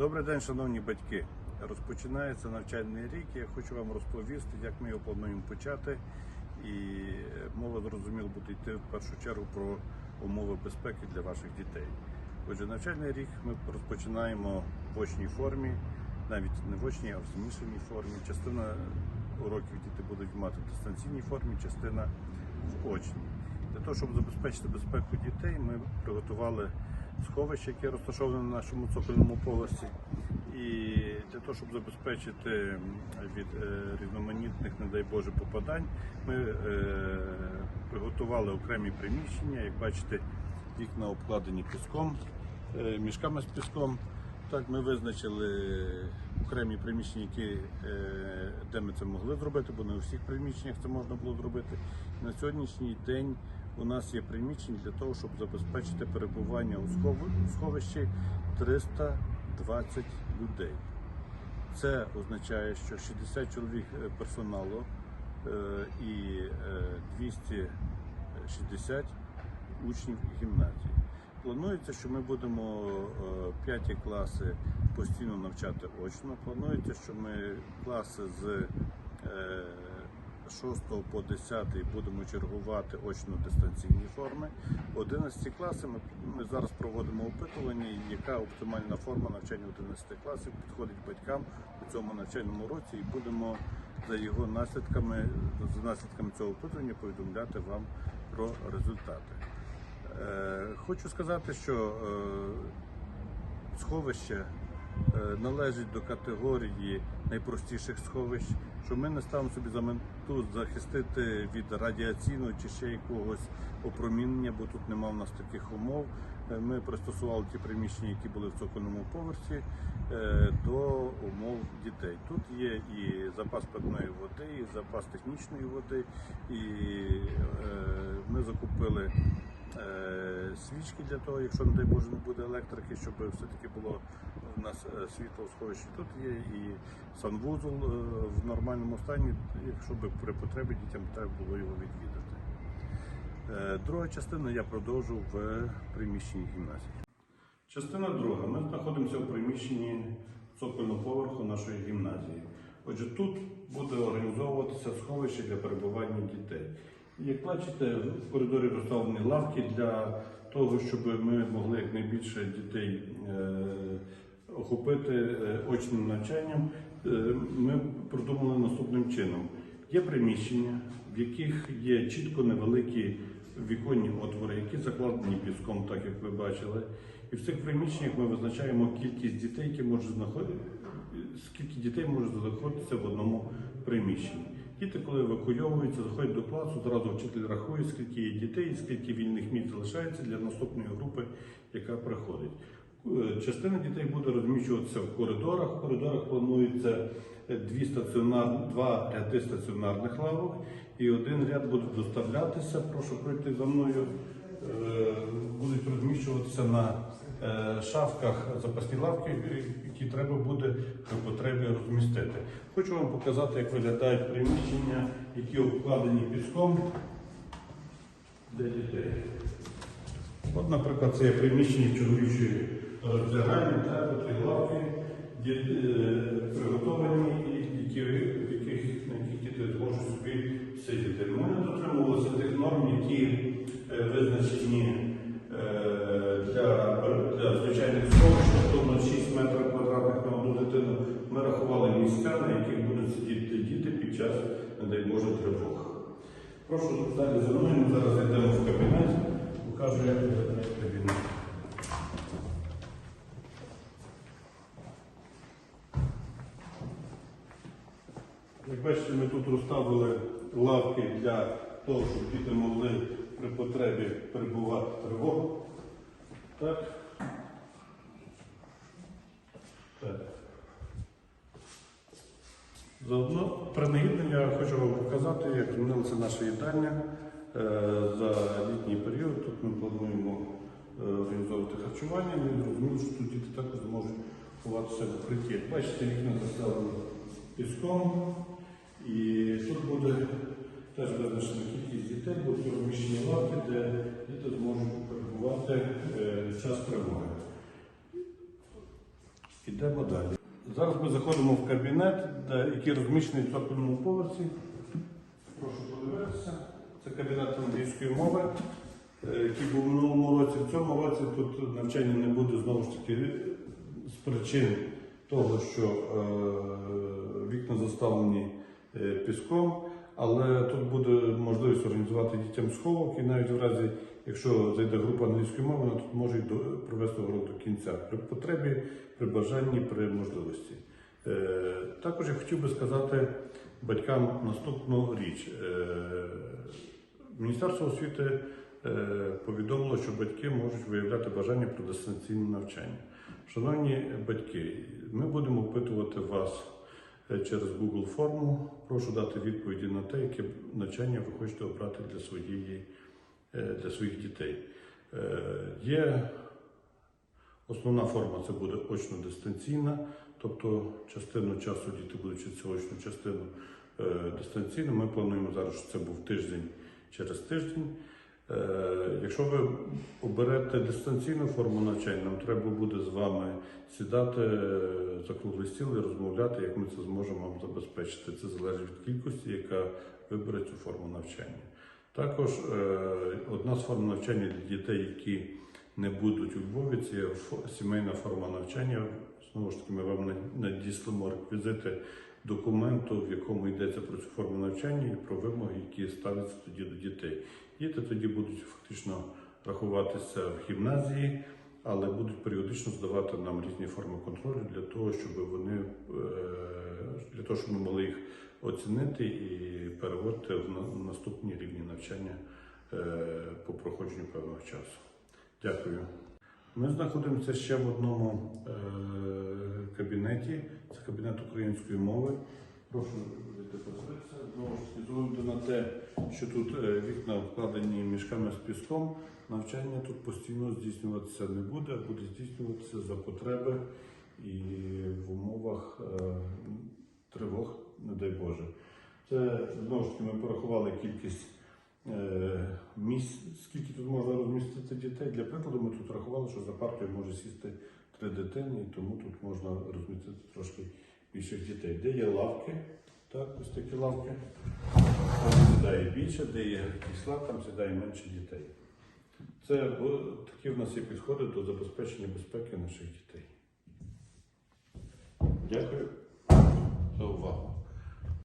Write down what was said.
Добрий день, шановні батьки. Розпочинається навчальний рік. Я хочу вам розповісти, як ми його плануємо почати. І мова зрозуміло буде йти в першу чергу про умови безпеки для ваших дітей. Отже, навчальний рік ми розпочинаємо в очній формі, навіть не в очній, а в змішаній формі. Частина уроків діти будуть мати в дистанційній формі, частина в очній. Для того, щоб забезпечити безпеку дітей, ми приготували сховище, яке розташоване на нашому цокольному поверсі. І для того, щоб забезпечити від е, різноманітних, не дай Боже, попадань, ми е, приготували окремі приміщення. Як бачите, вікна обкладені піском, е, мішками з піском. Так, ми визначили окремі приміщення, які, де ми це могли зробити, бо не у всіх приміщеннях це можна було зробити. На сьогоднішній день у нас є приміщення для того, щоб забезпечити перебування у сховищі 320 людей. Це означає, що 60 чоловік е, персоналу е, і е, 260 учнів гімназії. Планується, що ми будемо е, п'яті класи постійно навчати очно. Планується, що ми класи з е, 6 по 10 будемо чергувати очно дистанційні форми. 11 класи ми, ми зараз проводимо опитування, яка оптимальна форма навчання 11 класів підходить батькам у цьому навчальному році, і будемо за його наслідками, за наслідками цього опитування повідомляти вам про результати. Е, Хочу сказати, що е, сховище належить до категорії найпростіших сховищ, що ми не ставимо собі за мету захистити від радіаційного чи ще якогось опромінення, бо тут нема в нас таких умов. Е, Ми пристосували ті приміщення, які були в цокольному поверсі, е, до умов дітей. Тут є і запас питної води, і запас технічної води, і е, ми закупили е, свічки для того, якщо, не дай Боже, не буде електрики, щоб все-таки було в нас е, світло в сховищі. Тут є і санвузол е, в нормальному стані, якщо би при потребі дітям треба було його відвідати. Е, Друга частина я продовжу в приміщенні гімназії. Частина друга. Ми знаходимося в приміщенні цокольного поверху нашої гімназії. Отже, тут буде організовуватися сховище для перебування дітей. Як бачите, в коридорі розставлені лавки для того, щоб ми могли якнайбільше дітей е, охопити е, очним навчанням. Е, Ми продумали наступним чином: є приміщення, в яких є чітко невеликі віконні отвори, які закладені піском, так як ви бачили. І в цих приміщеннях ми визначаємо кількість дітей, які можуть знаходити, скільки дітей може знаходитися в одному приміщенні. Діти, коли евакуйовуються, заходять до класу, зразу вчитель рахує, скільки є дітей, скільки вільних місць залишається для наступної групи, яка приходить. Е, Частина дітей буде розміщуватися в коридорах. В коридорах планується е, дві стаціонар, два ряди стаціонарних лавок і один ряд буде доставлятися. Прошу пройти за мною. Е, Будуть розміщуватися на е, шафках запасні лавки, е, які треба буде при потребі розмістити. Хочу вам показати, як виглядають приміщення, які обкладені піском для дітей. От, наприклад, це є приміщення чоловічої роздягальні, так, от лавки, е, приготовані, і які, на яких діти зможуть собі сидіти. Ми не дотримувалися тих норм, які час, не дай Боже, тривог. Прошу далі за мною, ми зараз йдемо в кабінет, покажу, як виглядає кабінет. Як бачите, ми тут розставили лавки для того, щоб діти могли при потребі перебувати тривогу. Так. Так. Заодно принагідно я хочу вам показати, як змінилася наша їдальня е, за літній період. Тут ми плануємо е, організовувати харчування. Ми зрозуміли, що тут діти також зможуть ховатися в укритті. Бачите, вікна заставлені піском. І тут буде теж визначена кількість дітей, будуть розміщені лавки, де діти зможуть перебувати е, час тривоги. Ідемо далі. Зараз ми заходимо в кабінет, який розміщений в цокольному поверсі. Прошу подивитися. Це кабінет англійської мови, е, який був в минулому році. В цьому році тут навчання не буде знову ж таки з причин того, що е, вікна заставлені е, піском, але тут буде можливість організувати дітям сховок, і навіть в разі, якщо зайде група англійської мови, вона тут може провести урок до кінця при потребі, при бажанні, при можливості. Е, Також я хотів би сказати батькам наступну річ. Е, Міністерство освіти е, повідомило, що батьки можуть виявляти бажання про дистанційне навчання. Шановні батьки, ми будемо опитувати вас через Google форму. Прошу дати відповіді на те, яке навчання ви хочете обрати для, своєї, е, для своїх дітей. Е, Є основна форма це буде очно-дистанційна, тобто частину часу діти будуть вчитися очну частину е, дистанційно. Ми плануємо зараз, що це був тиждень через тиждень. Е, Якщо ви оберете дистанційну форму навчання, нам треба буде з вами сідати е, за круглий стіл і розмовляти, як ми це зможемо вам забезпечити. Це залежить від кількості, яка вибере цю форму навчання. Також е, одна з форм навчання для дітей, які не будуть у Львові, це сімейна форма навчання. Знову ж таки, ми вам на- надіслимо реквізити документу, в якому йдеться про цю форму навчання і про вимоги, які ставляться тоді до дітей. Діти тоді будуть фактично рахуватися в гімназії, але будуть періодично здавати нам різні форми контролю для того, щоб вони е, для того, щоб ми могли їх оцінити і переводити в на- наступні рівні навчання е, по проходженню певного часу. Дякую. Ми знаходимося ще в одному е, кабінеті. Це кабінет української мови. Прошу будете подивитися. Знову ж таки, з на те, що тут е, вікна вкладені мішками з піском, навчання тут постійно здійснюватися не буде, а буде здійснюватися за потреби і в умовах е, тривог, не дай Боже. Це знову ж таки ми порахували кількість місць, скільки тут можна розмістити дітей. Для прикладу, ми тут рахували, що за партою може сісти три дитини, тому тут можна розмістити трошки більших дітей. Де є лавки, так, ось такі лавки. Там сідає більше, де є крісла, там сідає менше дітей. Це такі в нас є підходи до забезпечення безпеки наших дітей. Дякую за увагу.